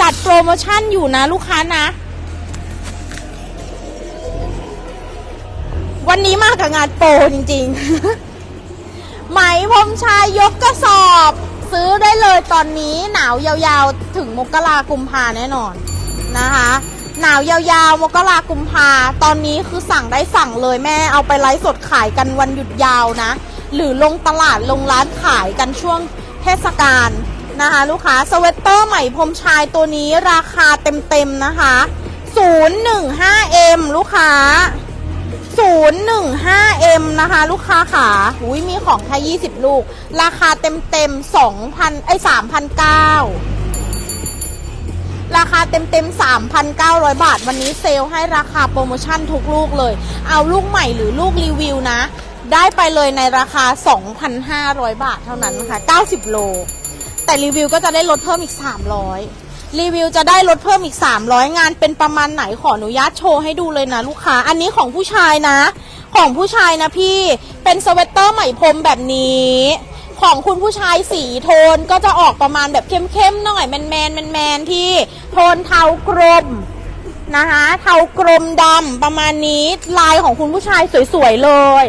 จัดโปรโมชั่นอยู่นะลูกค้านะ วันนี้มากับงานโปรจริงๆ ไหมพรมชายยกกระสอบ ซื้อได้เลยตอนนี้หนาวยาวๆ ถึงมกรากุมภาแน่นอนนะคะ หนาวยาวๆ มกรากุมภาตอนนี้คือสั่งได้สั่งเลยแม่เอาไปไลฟ์สดขายกันวันหยุดยาวนะ หรือลงตลาดลงร้านขายกันช่วงเทศกาล นะคะลูกค้าสเวตเตอร์ใหม่พรมชายตัวนี้ราคาเต็มๆนะคะ 015M ลูกค้า 015M นะคะลูกค้าขาอุ้ยมีของแค่20 ลูก ราคาเต็มเต็มๆ2,000ไอ้3,900 ราคาเต็มเต็มๆ 3,900 บาท วันนี้เซลให้ราคาโปรโมชั่นทุกลูกเลย เอาลูกใหม่หรือลูกรีวิวนะได้ไปเลยในราคา 2,500 บาทเท่านั้นนะคะ90 โล แต่รีวิวก็จะได้ลดเพิ่มอีก 300 รีวิวจะได้ลดเพิ่มอีก 300 งานเป็นประมาณไหนขออนุญาตโชว์ให้ดูเลยนะลูกค้า อันนี้ของผู้ชายนะ ของผู้ชายนะพี่เป็นสเวตเตอร์ไหมพรมแบบนี้ ของคุณผู้ชายสีโทนก็จะออกประมาณแบบเข้มๆหน่อยแมนแมนแมนแมนๆที่โทนเทากรมนะคะเทากรมดำประมาณนี้ลายของคุณผู้ชายสวยๆเลย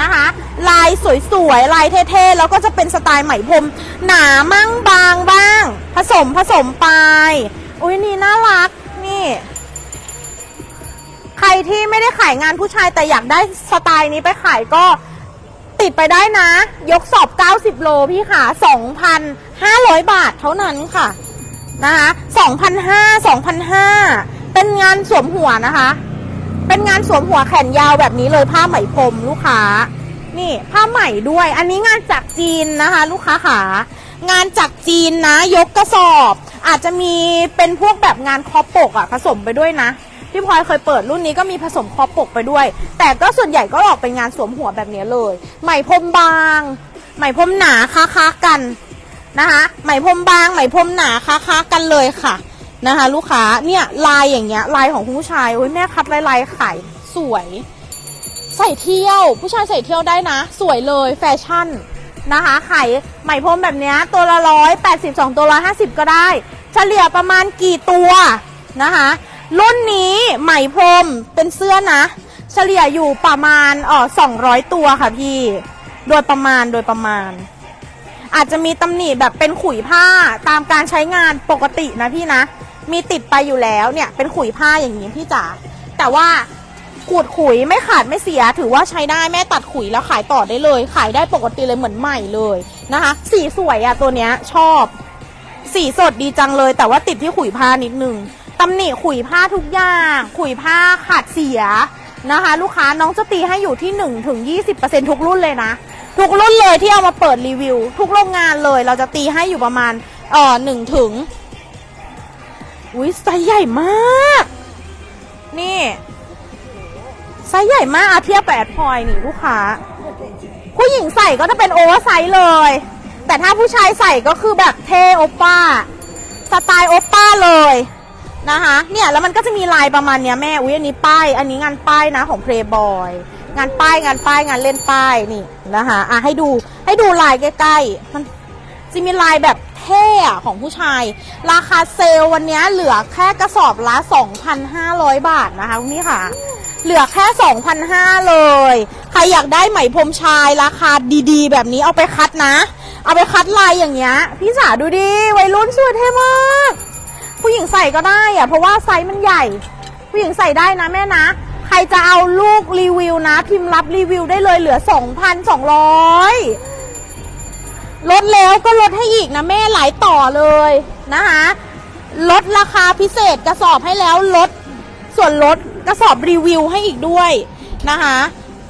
นะคะ ลายสวยๆ ลายเท่ๆ แล้วก็จะเป็นสไตล์ไหมพรมหนามั่งบางบ้าง ผสมผสมไป อุ้ยนี่น่ารักนี่ ใครที่ไม่ได้ขายงานผู้ชายแต่อยากได้สไตล์นี้ไปขายก็ติดไปได้นะ ยกสอบ 90 โลพี่ค่ะ 2,500 บาทเท่านั้นค่ะนะคะ2,500 2,500 เป็นงานสวมหัวนะคะ เป็นงานสวมหัวแขนยาวแบบนี้เลยผ้าไหมพรมลูกค้า นี่ผ้าไหมด้วย อันนี้งานจากจีนนะคะ ลูกค้าขางานจากจีนนะ ยกกระสอบ อาจจะมีเป็นพวกแบบงานคอปกอะผสมไปด้วยนะพี่พลอยเคยเปิดรุ่นนี้ก็มีผสมคอปกไปด้วย แต่ก็ส่วนใหญ่ก็ออกเป็นงานสวมหัวแบบนี้เลย ไหมพรมบาง ไหมพรมหนาค้าๆกันนะคะไหมพรมบาง ไหมพรมหนาค้าๆกันเลยค่ะ นะคะ ลูกค้าเนี่ยลายอย่างเงี้ยลายของคุณผู้ชายโอ้ยแม่คัดลายลายขายสวย ใส่เที่ยว ผู้ชายใส่เที่ยวได้นะ สวยเลยแฟชั่นนะคะไขายไหมพรมแบบเนี้ยตัวละร้อยแปดสิบสองตัวละห้าสิบก็ได้ เฉลี่ยประมาณกี่ตัวนะคะ รุ่นนี้ไหมพรมเป็นเสื้อนะ เฉลี่ยอยู่ประมาณเออสองร้อยตัวค่ะพี่ โดยประมาณโดยประมาณ อาจจะมีตำหนิแบบเป็นขุยผ้าตามการใช้งานปกตินะพี่นะ มีติดไปอยู่แล้วเนี่ยเป็นขุยผ้าอย่างนี้พี่จ๋าแต่ว่าขูดขุยไม่ขาดไม่เสีย ถือว่าใช้ได้แม่ตัดขุยแล้วขายต่อได้เลย ขายได้ปกติเลยเหมือนใหม่เลยนะคะ สีสวยอะตัวเนี้ยชอบ สีสดดีจังเลย แต่ว่าติดที่ขุยผ้านิดนึงตำหนิขุยผ้าทุกอย่างขุยผ้าขาดเสียนะคะ ลูกค้าน้องจะตีให้อยู่ที่1ถึง20%ทุกรุ่นเลยนะ ทุกรุ่นเลยที่เอามาเปิดรีวิว ทุกโรงงานเลยเราจะตีให้อยู่ประมาณเอ่อหนึ่งถึง อุ้ยไซส์ใหญ่มาก นี่ไซส์ใหญ่มากอาเทียบแปดพลอยนี่ลูกค้า ผู้หญิงใส่ก็จะเป็นโอเวอร์ไซส์เลย แต่ถ้าผู้ชายใส่ก็คือแบบเทโอปป้า สไตล์โอปป้าเลยนะคะ เนี่ยแล้วมันก็จะมีลายประมาณเนี้ยแม่อุ้ยอันนี้ป้าย อันนี้งานป้ายนะของเพลย์บอยงานป้ายงานป้ายงานเล่นป้ายนี่นะคะอะให้ดูให้ดูลายใกล้ๆมันจะมีลายแบบ ท่อะของผู้ชาย ราคาเซลล์วันนี้เหลือแค่กระสอบละ 2,500 บาทนะคะคุณพี่ค่ะ เหลือแค่ 2,500 เลย ใครอยากได้ไหมพรมชายราคาดีๆ แบบนี้เอาไปคัดนะ เอาไปคัดลายอย่างเงี้ย พี่สาดูดิวัยรุ่นสวยเท่มาก ผู้หญิงใส่ก็ได้อะเพราะว่าไซส์มันใหญ่ ผู้หญิงใส่ได้นะแม่นะใครจะเอาลูกรีวิวนะพิมพ์รับรีวิวได้เลยเหลือ 2,200 ลดแล้วก็ลดให้อีกนะแม่หลายต่อเลยนะคะลดราคาพิเศษกระสอบให้แล้วลดส่วนลดกระสอบรีวิวให้อีกด้วยนะคะ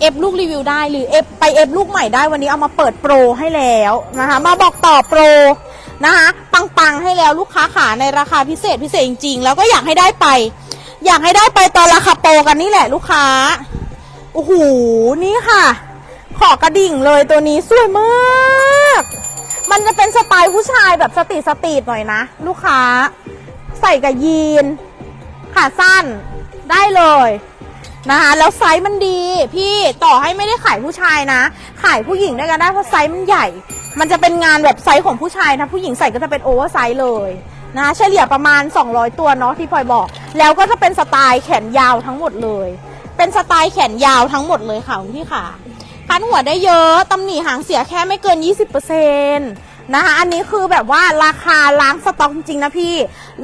เอฟลูกรีวิวได้หรือเอฟไปเอฟลูกใหม่ได้วันนี้เอามาเปิดโปรให้แล้วนะคะมาบอกต่อโปรนะคะปังๆให้แล้วลูกค้าขาในราคาพิเศษพิเศษจริงๆ แล้วก็อยากให้ได้ไป อยากให้ได้ไปตอนราคาโปรกันนี่แหละลูกค้าโอ้โหนี่ค่ะ ขอกระดิ่งเลยตัวนี้สวยมาก มันจะเป็นสไตล์ผู้ชายแบบสตรีทสตรีทหน่อยนะ ลูกค้า ใส่กับยีนขาสั้นได้เลยนะคะแล้วไซส์มันดี พี่ต่อให้ไม่ได้ขายผู้ชายนะ ขายผู้หญิงด้วยกันได้เพราะไซส์มันใหญ่ มันจะเป็นงานแบบไซส์ของผู้ชายนะผู้หญิงใส่ก็จะเป็นโอเวอร์ไซส์เลยนะเฉลี่ยประมาณ 200 ตัวเนาะที่พลอยบอก แล้วก็จะเป็นสไตล์แขนยาวทั้งหมดเลย เป็นสไตล์แขนยาวทั้งหมดเลยค่ะคุณพี่ค่ะ คันหัวได้เยอะตำหนิหางเสียแค่ไม่เกิน 20%นะคะอันนี้คือแบบว่าราคาล้างสต็อกจริงๆนะพี่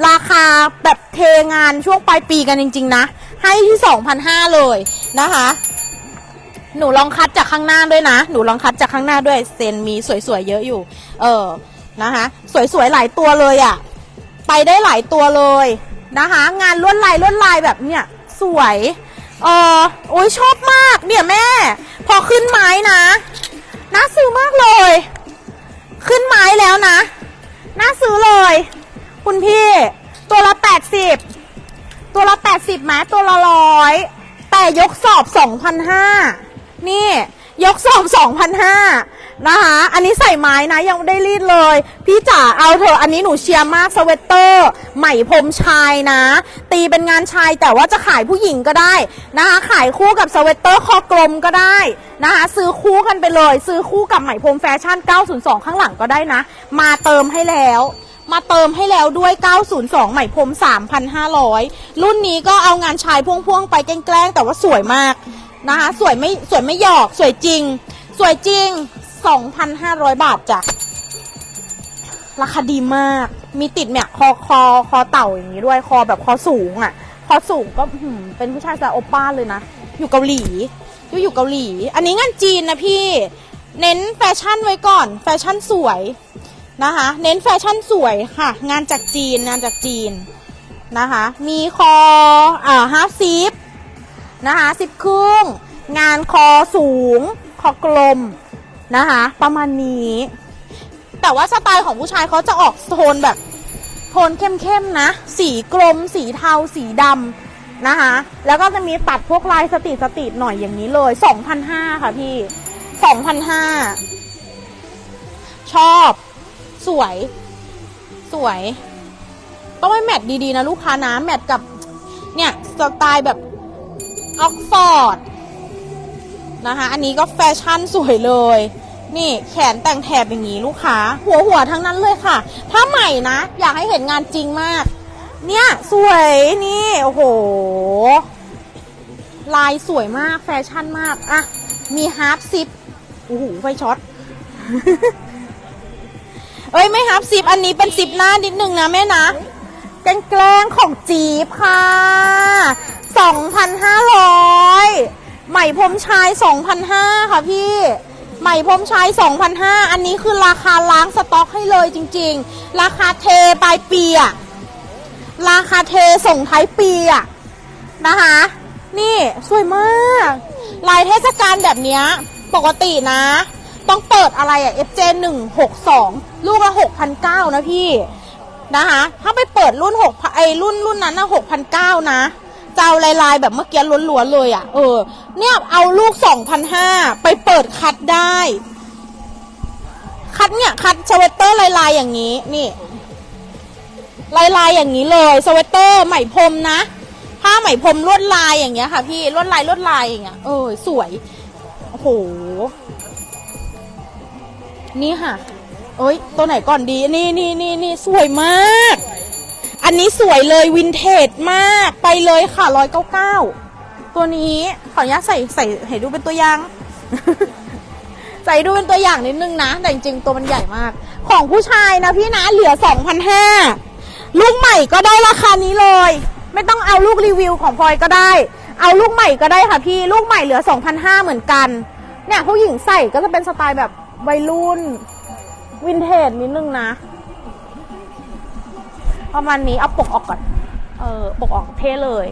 ราคาแบบเทงานช่วงปลายปีกันจริง ๆ นะ ให้ที่ 2,500 เลยนะคะ หนูลองคัดจากข้างหน้าด้วยนะ หนูลองคัดจากข้างหน้าด้วยเซนมีสวยๆเยอะอยู่ เออนะคะสวยๆหลายตัวเลยอะ่ะ ไปได้หลายตัวเลยนะคะ งานลวดลายลวดลายแบบเนี้ยสวย เออโอ้ยชอบมากเนี่ยแม่ พอขึ้นไม้นะน่าซื้อมากเลย ขึ้นไม้แล้วนะน่าซื้อเลย คุณพี่ ตัวละแปดสิบตัวละ80แม้ตัวละร้อยแต่ยกสอบสองพันห้านี่ ยกสอบสองพันห้า นะคะ อันนี้ใส่ไม้นะยังไม่ได้รีดเลย พี่จ๋าเอาเถอะอันนี้หนูเชียร์มากสเวตเตอร์ไหมพรมชายนะ ตีเป็นงานชายแต่ว่าจะขายผู้หญิงก็ได้นะคะ ขายคู่กับสเวตเตอร์คอกลมก็ได้นะคะ ซื้อคู่กันไปเลย ซื้อคู่กับไหมพรมแฟชั่น 902 ข้างหลังก็ได้นะ มาเติมให้แล้วมาเติมให้แล้วด้วย 902 ใหม่พรม 3,500 รุ่นนี้ก็เอางานชายพ่วงๆ ไปแกล้งแต่ว่าสวยมากนะคะ สวยไม่สวยไม่หยอก สวยจริง สวยจริง 2,500 บาทจ้ะ ราคาดีมาก มีติดเนี่ยคอคอคอเต่าอย่างนี้ด้วยคอแบบคอสูงอะ คอสูงก็หืมเป็นผู้ชายสไตล์โอป้าเลยนะ อยู่เกาหลีอยู่อยู่เกาหลี อันนี้งานจีนนะพี่ เน้นแฟชั่นไว้ก่อน แฟชั่นสวยนะคะ เน้นแฟชั่นสวยค่ะ งานจากจีนงานจากจีนนะคะ มีคออ่าฮาซิปนะคะซิปครึ่งงานคอสูง คอกลม นะคะ ประมาณนี้ แต่ว่าสไตล์ของผู้ชายเขาจะออกโทนแบบ โทนเข้มๆนะ สีกลม สีเทา สีดำนะคะ แล้วก็จะมีตัดพวกลายสติสติหน่อยอย่างนี้เลย2,500ค่ะพี่2,500ชอบ สวย สวย ต้องไม่แมทดีๆนะลูกค้านะ แมทกับเนี่ย สไตล์แบบออกฟอร์ด นะคะ อันนี้ก็แฟชั่นสวยเลย นี่แขนแต่งแถบอย่างนี้ลูกค้า หัวหัวทั้งนั้นเลยค่ะ ถ้าใหม่นะ อยากให้เห็นงานจริงมาก เนี่ยสวยนี่ โอ้โห ลายสวยมากแฟชั่นมากอะมีฮาร์ปซิปโอ้โหไฟช็อตเอ้ยไม่ฮับซิปอันนี้เป็นซิปหน้านิดนึงนะแม่นะแกล้งแกล้งของจีบค่ะ 2,500 ไหมพรมชาย2,500ค่ะพี่ ไหมพรมชาย2,500อันนี้คือราคาล้างสต็อกให้เลยจริง ๆ ราคาเทปลายปีอะราคาเทส่งท้ายปีอะนะคะ นี่สวยมาก ลายเทศกาลแบบนี้ปกตินะ ต้องเปิดอะไรอะ FJ 1 6 2ลูกละ6,900นะพี่นะคะ ถ้าไปเปิดรุ่น6ไอรุ่นรุ่นนั้นนะ6,900นะ จะเอาลายลายๆ แบบเมื่อกี้ล้วนๆเลยอะ่ะ เออ เนี่ยเอาลูก2,500ไปเปิดคัดได้ คัดเนี่ยคัดสเวตเตอร์ลายลายๆอย่างนี้ นี่ลายลายๆอย่างนี้เลยสเวตเตอร์ไหมพรมนะผ้าไหมพรมลวดลายอย่างเงี้ยค่ะ พี่ลวดลายลวดลายอย่างเงี้ยเออสวยโอ้โหนี่ค่ะ เอ้ย ตัวไหนก่อนดี นี่นี่นี่นี่สวยมาก อันนี้สวยเลยวินเทจมากไปเลยค่ะร้อยเก้าเก้าตัวนี้ขออนุญาตใส่ใส่ให้ดูเป็นตัวอย่าง ใส่ดูเป็นตัวอย่างนิดนึงนะ แต่จริงๆตัวมันใหญ่มาก ของผู้ชายนะพี่นะเหลือ2,500ลูกใหม่ก็ได้ราคานี้เลย ไม่ต้องเอาลูกรีวิวของพลอยก็ได้ เอาลูกใหม่ก็ได้ค่ะพี่ลูกใหม่เหลือ2,500เหมือนกัน เนี่ยผู้หญิงใส่ก็จะเป็นสไตล์แบบวัยรุ่นวินเทจนิดนึงนะ ประมาณนี้เอาปกออกก่อน เออปกออกเทเลย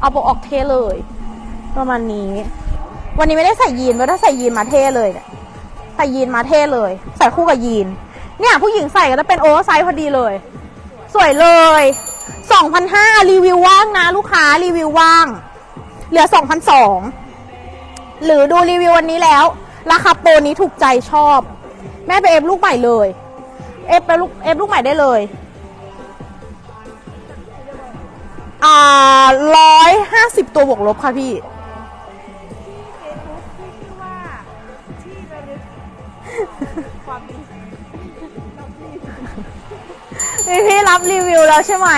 เอาปกออกเทเลย ประมาณนี้ วันนี้ไม่ได้ใส่ยีนเพราะถ้าใส่ยีนมาเทเลยเนี่ยใส่ยีนมาเทเลย ใส่คู่กับยีน เนี่ยผู้หญิงใส่ก็จะเป็นโอเวอร์ไซส์พอดีเลย สวยเลย2,500รีวิวว่างนะ ลูกค้ารีวิวว่าง เหลือ2,200หรือดูรีวิววันนี้แล้ว ราคาโปรนี้ถูกใจชอบ แม่ไปเอฟลูกใหม่เลย เอฟไปลูกเอฟลูกใหม่ได้เลย อ่าร้อยห้าสิบตัวบวกลบค่ะพี่พี่พี่รับรีวิวแล้วใช่ไหม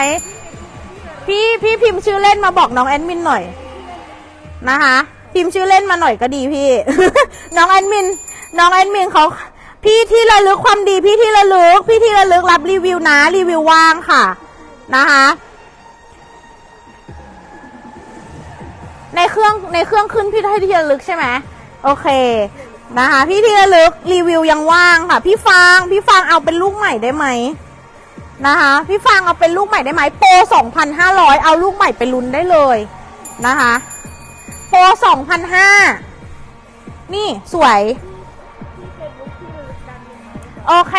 พี่พี่พิมพ์ชื่อเล่นมาบอกน้องแอดมินหน่อยนะคะ พิมพ์ชื่อเล่นมาหน่อยก็ดีพี่ น้องแอดมิน น้องแอดมินเขาพี่ที่ระลึกความดีพี่ที่ระลึก พี่ที่ระลึกรับรีวิวนะรีวิวว่างค่ะนะคะ ในเครื่องในเครื่องขึ้นพี่ให้ที่ระลึกใช่ไหมโอเคนะคะ พี่ที่ระลึกรีวิวยังว่างค่ะ พี่ฟางพี่ฟางเอาเป็นลูกใหม่ได้ไหมนะคะ พี่ฟางเอาเป็นลูกใหม่ได้ไหมโปรสองพันห้าร้อยเอาลูกใหม่ไปลุ้นได้เลยนะคะโปรสองพันห้านี่สวยโอเค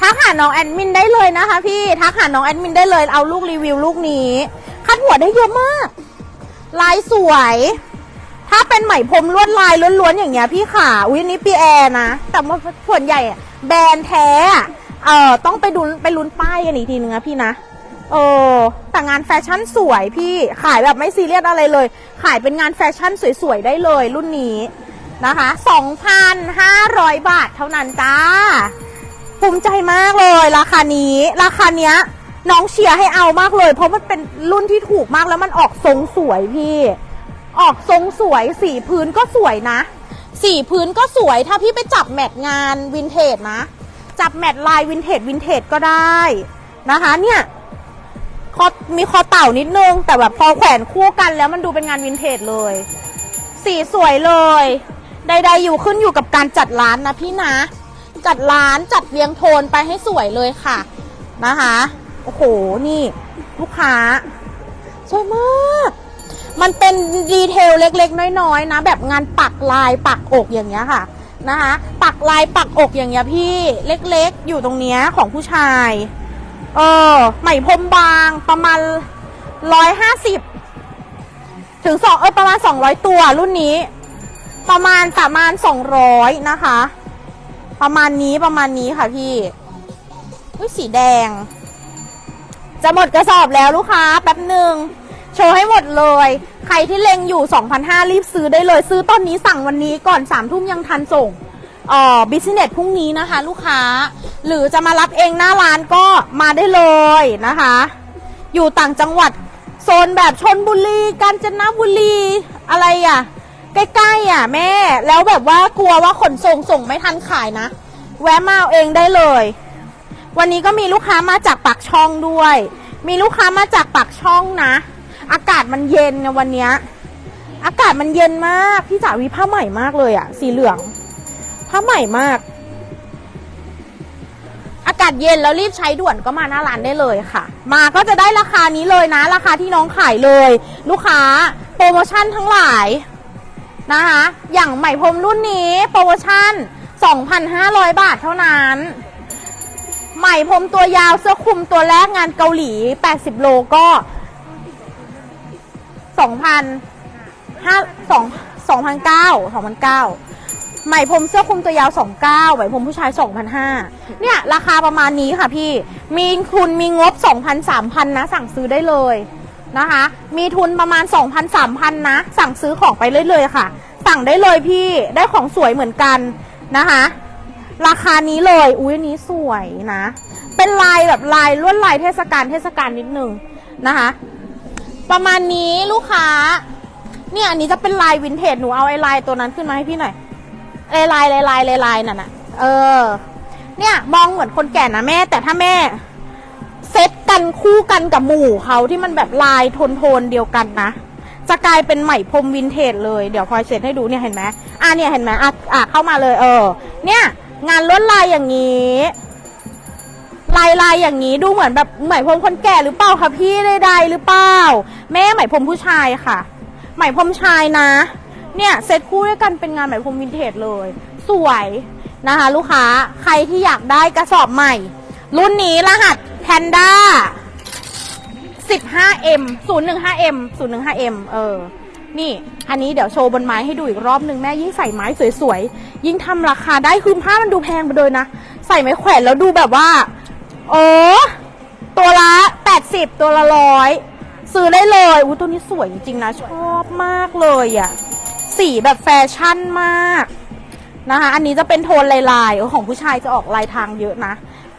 ทักหาน้องแอดมินได้เลยนะคะพี่ ทักหาน้องแอดมินได้เลย เอาลูกรีวิวลูกนี้ คัดหัวได้เยอะมาก ลายสวย ถ้าเป็นไหมพรมลวดลายล้วนๆอย่างเงี้ยพี่ขาอุ้ยนนี้ปีแอร์นะ แต่ว่าส่วนใหญ่แบรนด์แท้เออต้องไปดูไปลุ้นป้ายกันอีกทีนึงนะพี่นะเออแต่งานแฟชั่นสวยพี่ขายแบบไม่ซีเรียสอะไรเลย ขายเป็นงานแฟชั่นสวยๆได้เลย รุ่นนี้นะคะ2,500 บาทเท่านั้นจ้า ภูมิใจมากเลย ราคานี้ ราคาเนี้ย น้องเชียร์ให้เอามากเลย เพราะมันเป็นรุ่นที่ถูกมากแล้วมันออกทรงสวยพี่ ออกทรงสวยสีพื้นก็สวยนะ สีพื้นก็สวยถ้าพี่ไปจับแมทงานวินเทจนะ จับแมทลายวินเทจวินเทจก็ได้นะคะ เนี่ยคอมีคอเต่านิดนึง แต่แบบพอแขวนคู่กันแล้วมันดูเป็นงานวินเทจเลย สีสวยเลยใดๆอยู่ขึ้นอยู่กับการจัดร้านนะพี่นะ จัดร้านจัดเรียงโทนไปให้สวยเลยค่ะนะคะ โอ้โห นี่ ลูกค้า สวยมาก มันเป็นดีเทลเล็กๆ น้อยๆ นะ แบบงานปักลายปักอกอย่างเงี้ยค่ะ นะคะ ปักลายปักอกอย่างเงี้ยพี่เล็กๆ อยู่ตรงเนี้ยของผู้ชาย เออไหมพรมบางประมาณร้อยห้าสิบถึงสองเออประมาณสองร้อยตัวรุ่นนี้ ประมาณประมาณสองร้อยนะคะ ประมาณนี้ประมาณนี้ค่ะพี่อุ้ยสีแดง จะหมดกระสอบแล้วลูกค้าแป๊บหนึ่งโชว์ให้หมดเลย ใครที่เล็งอยู่ 2,500 รีบซื้อได้เลย ซื้อตอนนี้สั่งวันนี้ก่อน3ทุ่มยังทันส่งเอ่อบิสเนสพรุ่งนี้นะคะ ลูกค้า หรือจะมารับเองหน้าร้านก็มาได้เลยนะคะ อยู่ต่างจังหวัดโซนแบบชนบุรีกาญจนบุรีอะไรอะ ใกล้ๆอะแม่ แล้วแบบว่ากลัวว่าขนส่งส่งไม่ทันขายนะ แวะมาเอาเองได้เลย วันนี้ก็มีลูกค้ามาจากปากช่องด้วย มีลูกค้ามาจากปากช่องนะ อากาศมันเย็นไงวันนี้อากาศมันเย็นมากพี่จ๋าวิผ้าใหม่มากเลยอะสีเหลือง ผ้าใหม่มาก อากาศเย็นแล้วรีบใช้ด่วนก็มาหน้าร้านได้เลยค่ะ มาก็จะได้ราคานี้เลยนะ ราคาที่น้องขายเลย ลูกค้าโปรโมชั่นทั้งหลายนะคะอย่างใหม่พรมรุ่นนี้โปรโมชั่น 2,500 บาทเท่านั้น ใหม่พรมตัวยาวเสื้อคลุมตัวแรกงานเกาหลี 80 โลก็2,000 5 2 2,009 2,009ใหม่พรมเสื้อคลุมตัวยาว 29ใหม่พรมผู้ชาย2,500เนี่ย ราคาประมาณนี้ค่ะพี่ มีทุนมีงบ 2,000 3,000 นะ สั่งซื้อได้เลยนะคะ มีทุนประมาณ 2,000 3,000 นะ สั่งซื้อของไปเรื่อยๆค่ะ สั่งได้เลยพี่ได้ของสวยเหมือนกันนะคะ ราคานี้เลย อุ้ยอันนี้สวยนะ เป็นลายแบบลายลวดลายเทศกาลเทศกาลนิดนึงนะคะ ประมาณนี้ลูกค้า เนี่ยอันนี้จะเป็นลายวินเทจหนูเอาไอ้ลายตัวนั้นขึ้นมาให้พี่หน่อยไอ้ลายลายลายลายลายนั่นน่ะ เออ เนี่ยมองเหมือนคนแก่นะแม่ แต่ถ้าแม่ เซตกันคู่กันกับหมู่เขาที่มันแบบลายโทนโทนเดียวกันนะจะกลายเป็นไหมพรมวินเทจเลย เดี๋ยวพลอยเสร็จให้ดูเนี่ยเห็นไหมอะเนี่ยเห็นไหมอะอะเข้ามาเลย เออ เนี่ย งานลวดลายอย่างนี้ ลายลายอย่างนี้ดูเหมือนแบบไหมพรมคนแก่หรือเปล่าคะพี่ใดๆหรือเปล่า แม่ไหมพรมผู้ชายค่ะ ไหมพรมชายนะ เนี่ยเซตคู่ด้วยกันเป็นงานไหมพรมวินเทจเลย สวยนะคะ ลูกค้าใครที่อยากได้กระสอบใหม่ รุ่นนี้รหัสแพนด้า 15M 015M 015M เออ นี่ อันนี้เดี๋ยวโชว์บนไม้ให้ดูอีกรอบหนึ่งแม่ยิ่งใส่ไม้สวยๆ ยิ่งทำราคาได้คือผ้ามันดูแพงไปเลยนะ ใส่ไม้แขวนแล้วดูแบบว่า โอ้ตัวละ 80 ตัวละร้อยซื้อได้เลยอู้ตัวนี้สวยจริงๆนะ ชอบมากเลยอะ่ะ สีแบบแฟชั่นมากนะคะ อันนี้จะเป็นโทนลายๆ ของผู้ชายจะออกลายทางเยอะนะ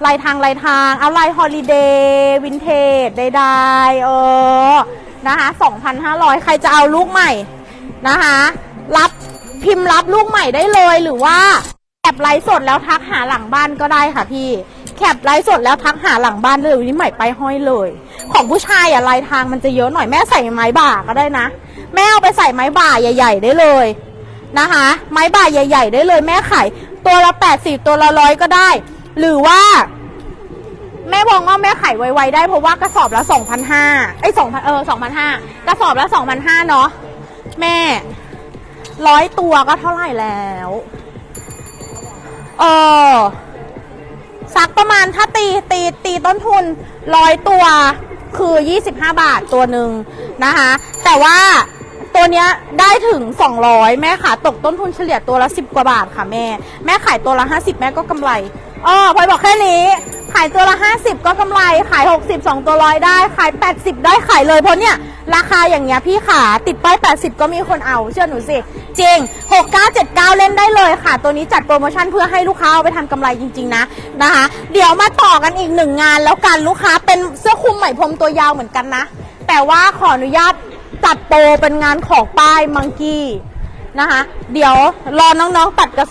ลายทางลายทาง เอาลายฮอลิเดย์วินเทจใดๆเออ นะคะ2,500 ใครจะเอาลูกใหม่นะคะ รับพิมพ์รับลูกใหม่ได้เลยหรือว่าแคปไลฟ์สดแล้วทักหาหลังบ้านก็ได้ค่ะพี่แคปไลฟ์สดแล้วทักหาหลังบ้านเลยวันนี้ใหม่ไปห้อยเลย ของผู้ชายอะลายทางมันจะเยอะหน่อยแม่ใส่ไม้บ่าก็ได้นะ แม่เอาไปใส่ไม้บ่าใหญ่ ๆ ได้เลยนะคะ ไม้บ่าใหญ่ ๆ ได้เลยแม่ขายตัวละ80ตัวละร้อยก็ได้ หรือว่า แม่บอกว่าแม่ขายไวๆได้เพราะว่ากระสอบละ2,500ไอ้2,000เออ2,500กระสอบละ2,500เนาะแม่ร้อยตัวก็เท่าไหร่แล้วเออสักประมาณถ้าตีตีตีต้นทุนร้อยตัวคือ 25 บาทตัวหนึ่งนะคะ แต่ว่าตัวเนี้ยได้ถึง 200 แม่ค่ะตกต้นทุนเฉลี่ยตัวละ 10 กว่าบาทค่ะแม่ แม่ขายตัวละ 50 แม่ก็กำไรอ๋อพลอยบอกแค่นี้ ขายตัวละ 50 ก็กำไร ขาย 60 2 ตัวร้อยได้ ขาย 80 ได้ขายเลย เพราะเนี่ย ราคาอย่างเงี้ยพี่ขาติดป้าย 80 ก็มีคนเอา เชื่อหนูสิ จริง 6979 เล่นได้เลยค่ะ ตัวนี้จัดโปรโมชั่นเพื่อให้ลูกค้าเอาไปทำกำไรจริง ๆ นะนะคะ เดี๋ยวมาต่อกันอีกหนึ่งงานแล้วกันลูกค้าเป็นเสื้อคลุมไหมพรมตัวยาวเหมือนกันนะ แต่ว่าขออนุญาตจัดโปรเป็นงานของป้ายมังกี้นะคะ เดี๋ยวรอน้องๆตัดกระ